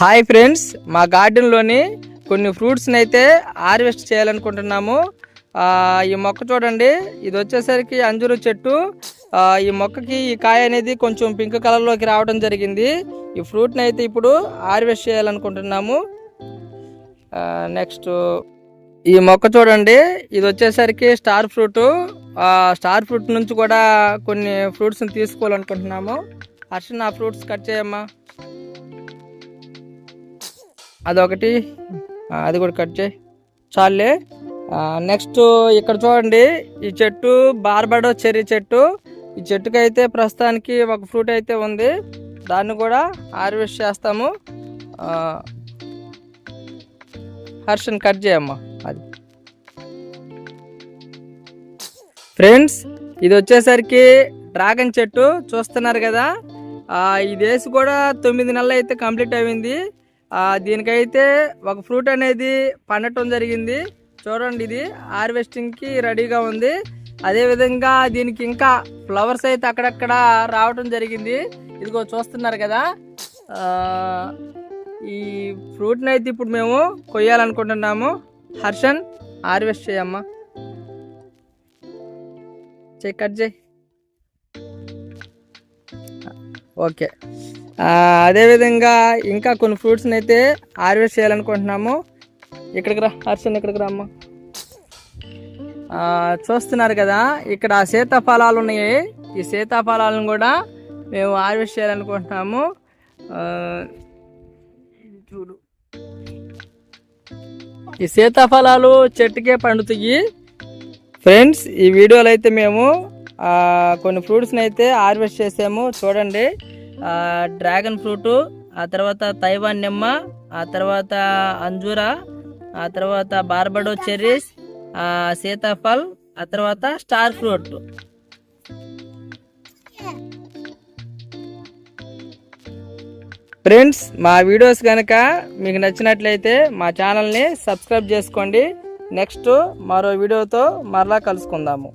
Hi friends మా గార్డెన్లోని కొన్ని ఫ్రూట్స్ని అయితే హార్వెస్ట్ చేయాలనుకుంటున్నాము. ఈ మొక్క చూడండి ఇది వచ్చేసరికి అంజూరు చెట్టు. ఈ మొక్కకి ఈ కాయ అనేది కొంచెం పింక్ కలర్లోకి రావడం జరిగింది. ఈ ఫ్రూట్ని అయితే ఇప్పుడు హార్వెస్ట్ చేయాలనుకుంటున్నాము. నెక్స్ట్ ఈ మొక్క చూడండి ఇది వచ్చేసరికి స్టార్ ఫ్రూట్. స్టార్ ఫ్రూట్ నుంచి కూడా కొన్ని ఫ్రూట్స్ని తీసుకోవాలనుకుంటున్నాము. హర్షన్ ఆ ఫ్రూట్స్ కట్ చేయమ్మా. అదొకటి. అది కూడా కట్ చేయి. చాలే. నెక్స్ట్ ఇక్కడ చూడండి ఈ చెట్టు బార్బడో చెర్రీ చెట్టు. ఈ చెట్టుకి అయితే ప్రస్తుతానికి ఒక ఫ్రూట్ అయితే ఉంది. దాన్ని కూడా హార్వెస్ట్ చేస్తాము. హర్షన్ కట్ చేయమ్మా అది. ఫ్రెండ్స్ ఇది వచ్చేసరికి డ్రాగన్ చెట్టు. చూస్తున్నారు కదా? ఇది వేసి కూడా తొమ్మిది నెలలు అయితే కంప్లీట్ అయింది. దీనికైతే ఒక ఫ్రూట్ అనేది పండటం జరిగింది. చూడండి ఇది హార్వెస్టింగ్కి రెడీగా ఉంది. అదేవిధంగా దీనికి ఇంకా ఫ్లవర్స్ అయితే అక్కడక్కడ రావటం జరిగింది. ఇదిగో చూస్తున్నారు కదా. ఈ ఫ్రూట్ని అయితే ఇప్పుడు మేము కొయ్యాలనుకుంటున్నాము. హర్షన్ హార్వెస్ట్ చేయమ్మా. చెయ్యి కట్ చేయి ఓకే. అదేవిధంగా ఇంకా కొన్ని ఫ్రూట్స్ని అయితే హార్వెస్ట్ చేయాలనుకుంటున్నాము. ఇక్కడికి రా హర్షన్ ఇక్కడికి రామ్మా. చూస్తున్నారు కదా ఇక్కడ సీతాఫలాలు ఉన్నాయి. ఈ సీతాఫలాలను కూడా మేము హార్వెస్ట్ చేయాలనుకుంటున్నాము. చూడు ఈ సీతాఫలాలు చెట్టుకే పండుతాయి. ఫ్రెండ్స్ ఈ వీడియోలో అయితే మేము కొన్ని ఫ్రూట్స్ని అయితే హార్వెస్ట్ చేసాము. చూడండి. డ్రాగన్ ఫ్రూట్ ఆ తర్వాత తైవాన్ నిమ్మ ఆ తర్వాత అంజూరా ఆ తర్వాత బార్బడో చెర్రీస్ సీతాఫల్ ఆ తర్వాత స్టార్ ఫ్రూట్. ఫ్రెండ్స్ మా వీడియోస్ కనుక మీకు నచ్చినట్లయితే మా ఛానల్ని సబ్స్క్రైబ్ చేసుకోండి. నెక్స్ట్ మరో వీడియోతో మరలా కలుసుకుందాము.